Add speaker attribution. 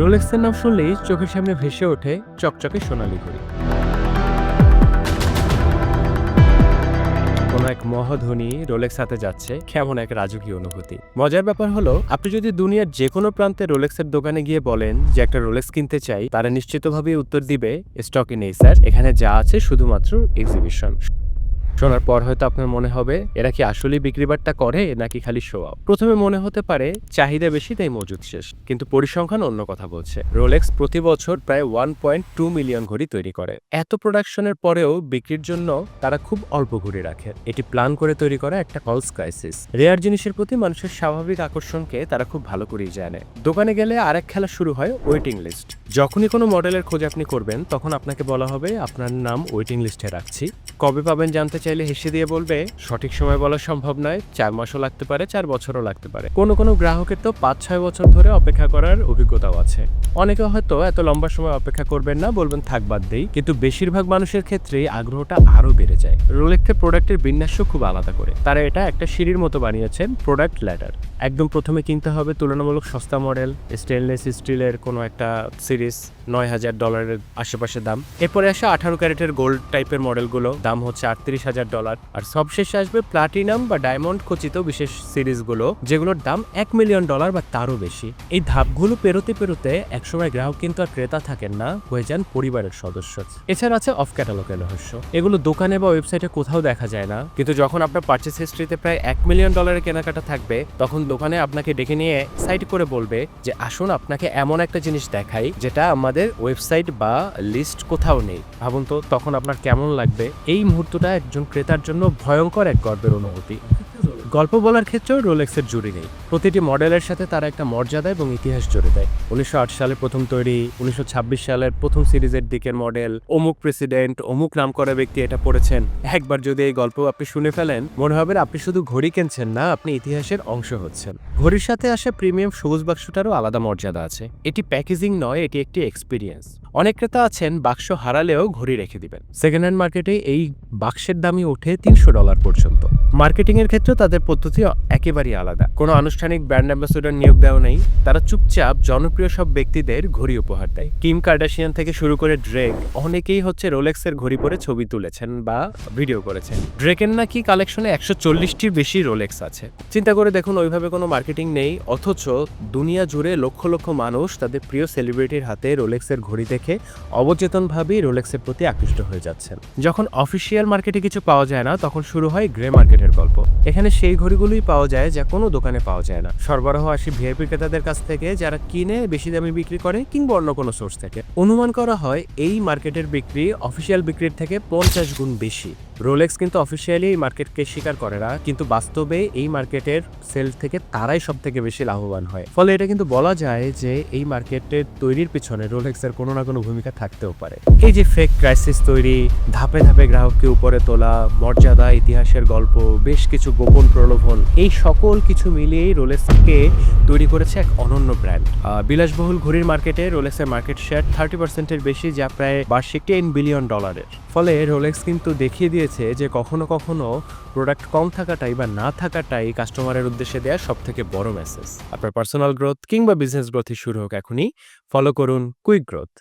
Speaker 1: রোলেক্সের নাম শুনলেই চোখের সামনে ভেসে ওঠে চকচকে সোনালি ঘড়ি। কোনো এক মহাধনী রোলেক্স হাতে যাচ্ছে কেমন এক রাজকীয় অনুভূতি। মজার ব্যাপার হলো, আপনি যদি দুনিয়ার যে কোনো প্রান্তে রোলেক্সের দোকানে গিয়ে বলেন যে একটা রোলেক্স কিনতে চাই, তারা নিশ্চিতভাবেই উত্তর দিবে, স্টকে নেই স্যার, এখানে যা আছে শুধুমাত্র এক্সিবিশন শোনার পর হয়তো আপনার মনে হবে, এরা কি আসলেই বিক্রিবারটা করে নাকি খালি শো অফ প্রথমে মনে হতে পারে, চাহিদা বেশি, তাই মজুদ শেষ। কিন্তু পরিসংখ্যান অন্য কথা বলছে। রোলেক্স প্রতি বছর প্রায় ওয়ান পয়েন্ট টু মিলিয়ন ঘড়ি তৈরি করে। এত প্রোডাকশনের পরেও বিক্রির জন্য তারা খুব অল্প ঘড়ি রাখে। এটি প্ল্যান করে তৈরি করা একটা কলস ক্রাইসিস রেয়ার জিনিসের প্রতি মানুষের স্বাভাবিক আকর্ষণকে তারা খুব ভালো করেই জানে। দোকানে গেলে আরেক খেলা শুরু হয় ওয়েটিং লিস্ট যখনই কোনো মডেলের খোঁজ আপনি করবেন, তখন আপনাকে বলা হবে, আপনার নাম ওয়েটিং লিস্টে রাখছি। কবে পাবেন জানতে চাইলে হেসে দিয়ে বলবে, সঠিক সময় বলা সম্ভব নয়, চার মাসও লাগতে পারে, চার বছরও লাগতে পারে। কোনো কোনো গ্রাহকের তো পাঁচ, ছয় বছর ধরে অপেক্ষা করার অভিজ্ঞতাও আছে। অনেকে হয়তো এত লম্বা সময় অপেক্ষা করবেন না, বলবেন, থাক, বাদ দেই। কিন্তু বেশিরভাগ মানুষের ক্ষেত্রেই আগ্রহটা আরও বেড়ে যায়। রোলেক্সের প্রোডাক্টের বিন্যাসও খুব আলাদা করে। তারা এটা একটা সিঁড়ির মতো বানিয়েছেন প্রোডাক্ট ল্যাডার একদম প্রথমে কিনতে হবে তুলনামূলক সস্তা মডেল স্টেনলেস স্টিলের কোনো একটা সিরিজ, নয় হাজার ডলারের আশেপাশে দাম। এরপরে আসে আঠারো ক্যারেটের গোল্ড টাইপের মডেলগুলো দাম হচ্ছে আটত্রিশ হাজার ডলার। আর সবশেষে আসবে প্লাটিনাম বা ডায়মন্ড খচিত বিশেষ সিরিজগুলো, যেগুলোর দাম এক মিলিয়ন ডলার বা তারও বেশি। এই ধাপগুলো পেরোতে পেরোতে একসময় গ্রাহক কিন্তু আর ক্রেতা থাকেন না, হয়ে যান পরিবারের সদস্য। এছাড়া আছে অফ ক্যাটালগের রহস্য। এগুলো দোকানে বা ওয়েবসাইটে কোথাও দেখা যায় না। কিন্তু যখন আপনার পার্চেস হিস্ট্রিতে প্রায় এক মিলিয়ন ডলারের কেনাকাটা থাকবে, তখন দোকানে আপনাকে ডেকে নিয়ে সাইট করে বলবে যে, আসুন, আপনাকে এমন একটা জিনিস দেখাই, যেটা আমাদের ওয়েবসাইট বা লিস্ট কোথাও নেই। ভাবুন তো, তখন আপনার কেমন লাগবে? এই মুহূর্তটা একজন ক্রেতার জন্য ভয়ঙ্কর এক গর্বের অনুভূতি। গল্প বলার ক্ষেত্রেও রোলেক্সের জুড়ি নেই। প্রতিটি মডেলের সাথে তারা একটা মর্যাদা এবং ইতিহাস জুড়ে দেয়। উনিশশো আট সালে প্রথম তৈরি, উনিশশো ছাব্বিশ সালের প্রথম সিরিজের দিকের মডেল, অমুক প্রেসিডেন্ট, অমুক নাম করা ব্যক্তি এটা পড়েছেন। একবার যদি এই গল্প আপনি শুনে ফেলেন, মনে হবে আপনি শুধু ঘড়ি কিনছেন না, আপনি ইতিহাসের অংশ হচ্ছেন। ঘড়ির সাথে আসা প্রিমিয়াম সবুজ বাক্সটারও আলাদা মর্যাদা আছে। এটি প্যাকেজিং নয়, এটি একটি এক্সপিরিয়েন্স অনেক ক্রেতা আছেন, বাক্স হারালেও ঘড়ি রেখে দিবেন। সেকেন্ড হ্যান্ড মার্কেটে এই বাক্সের দামই ওঠে তিনশো ডলার পর্যন্ত। মার্কেটিং এর ক্ষেত্রে তাদের পদ্ধতি একেবারেই আলাদা। কোনো আনুষ্ঠানিক ব্র্যান্ড অ্যাম্বাসেডর নিয়োগ দেওয়া নেই। তারা চুপচাপ জনপ্রিয় সব ব্যক্তিদের ঘড়ি উপহার দেয়। কিম কার্ডাশিয়ান থেকে শুরু করে ড্রেক অনেকেই হচ্ছে রোলেক্সের ঘড়ি পরে ছবি তুলেছেন বা ভিডিও করেছেন। ড্রেকের নাকি কালেকশনে একশো চল্লিশটির বেশি রোলেক্স আছে। চিন্তা করে দেখুন, ওইভাবে কোনো মার্কেটিং নেই, অথচ দুনিয়া জুড়ে লক্ষ লক্ষ মানুষ তাদের প্রিয় সেলিব্রিটির হাতে রোলেক্সের ঘড়ি দেখে অবচেতনভাবেই রোলেক্সের প্রতি আকৃষ্ট হয়ে যাচ্ছেন। যখন অফিসিয়াল মার্কেটে কিছু পাওয়া যায় না, তখন শুরু হয় গ্রে মার্কেটের গল্প। এখানে সেই ঘড়িগুলোই পাওয়া যায় যা কোনো দোকানে পাওয়া যায় না। সরবরাহ আসে ভিআইপি ক্রেতাদের কাছ থেকে যারা কিনে বেশি দামে বিক্রি করে কিংবা অন্য কোনো সোর্স থেকে। অনুমান করা হয় এই মার্কেটের বিক্রি অফিসিয়াল বিক্রির থেকে পঞ্চাশ গুণ বেশি। রোলেক্স কিন্তু অফিসিয়ালি এই মার্কেটকে স্বীকার করে না, কিন্তু বাস্তবে এই মার্কেটের সেল থেকে তারাই সব থেকে বেশি লাভবান হয়। ফলে এটা কিন্তু বলা যায় যে এই মার্কেটের তৈরির পিছনে রোলেক্সের কোনো না কোনো ভূমিকা থাকতেও পারে। এই যে ফেক ক্রাইসিস তৈরি, ধাপে ধাপে গ্রাহককে উপরে তোলা, মর্যাদা, ইতিহাসের গল্প, বেশ কিছু গোপন প্রলোভন, এই সকল কিছু মিলিয়েই রোলেক্সকে তৈরি করেছে এক অনন্য ব্র্যান্ড বিলাসবহুল ঘড়ির মার্কেটে রোলেক্সের মার্কেট শেয়ার থার্টি পার্সেন্টের বেশি, যা প্রায় বার্ষিক টেন বিলিয়ন ডলারের ফলে রোলেক্স কিন্তু দেখিয়ে দিয়েছে যে কখনো কখনো প্রোডাক্ট কম থাকাটাই বা না থাকাটাই কাস্টমারের উদ্দেশ্যে দেওয়া সব থেকে বড় মেসেজ আপনার পার্সোনাল গ্রোথ কিংবা বিজনেস গ্রোথই শুরু হোক এখনই। ফলো করুন কুইক গ্রোথ